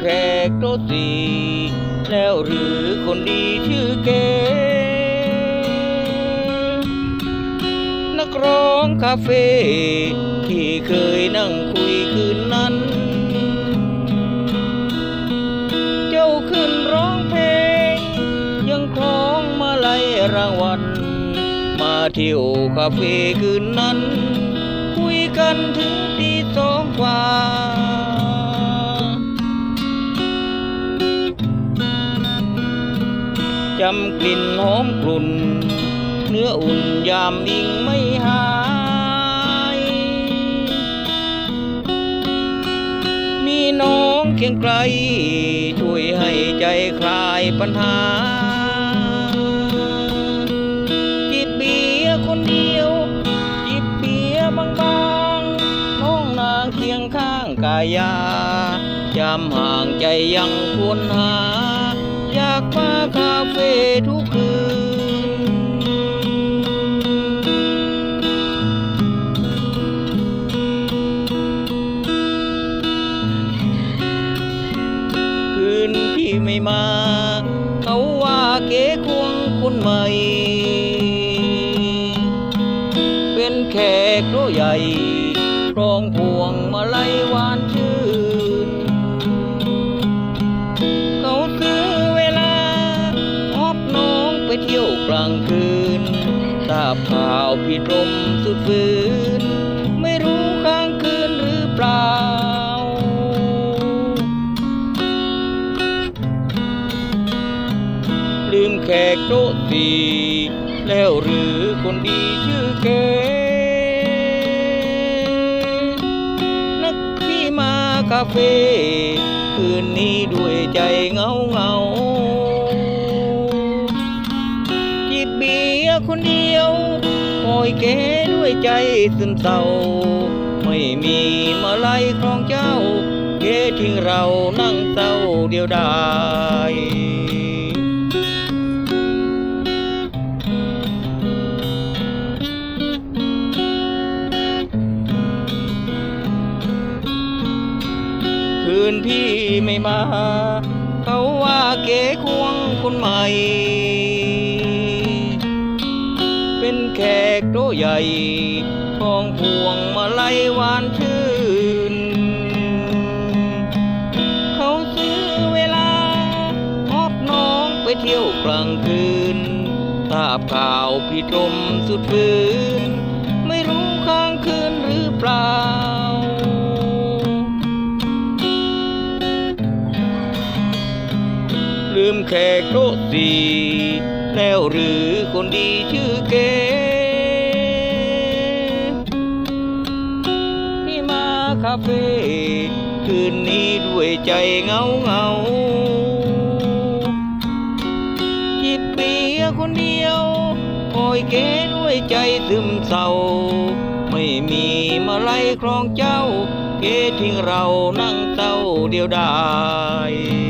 แขกโต๊ะสี่แล้วหรือคนดีชื่อเกนักร้องคาเฟ่ที่เคยนั่งคุยคืนนั้น เจ้าขึ้นร้องเพลง ยังคล้องมาลัยรางวัล มาเที่ยวคาเฟ่คืนนั้น คุยกันถึงตีสองกว่า จำกลิ่นหอมกลุ่น เนื้ออุ่นยามอิงไม่หายมีน้องเคียงไกล ช่วยให้ใจคลายปัญหาจิบเบียคนเดียว จิบเบียร์บางๆน้องนางเคียงข้างกายาจำห่างใจยังควรหา คาเฟ่ทุกคืน คืนที่ไม่มา เขาว่าเก๋ควงคนใหม่ เป็นแขกโตใหญ่ครองพวงมาไลยวานชื่น กลางคืนทราบข่าวพี่รมสุดฝืน ไม่รู้ค้างคืนหรือเปล่า ลืมแขกโต๊ะสีแล้วหรือคนดีชื่อเกนักที่มาคาเฟ่คืนนี้ด้วยใจเงาเงา คนเดียวปล่อยเก๋ด้วยใจซึมเศร้า ไม่มีมาลัยครองเจ้า เก๋ทิ้งเรานั่งเศร้าเดียวดายคืนพี่ไม่มา เขาว่าเก๋ควงคนใหม่ กโตใหญ่ทองพวงมาลัยหวานชื่น เขาซื้อเวลาออบน้องไปเที่ยวกลางคืนทราบข่าวพี่ตรมสุดฝืนไม่รู้ค้างคืนหรือเปล่าลืมแขกโต๊ะสีแล้วหรือคนดีชื่อเกาคาเฟ่คืนนี้ด้วยใจเงาเงาจิบเบียร์คนเดียวคอยเก้ด้วยใจซึมเศร้า ไม่มีมาลัยครองเจ้า เก๋ทิ้งเรานั่งเศร้าเดียวดาย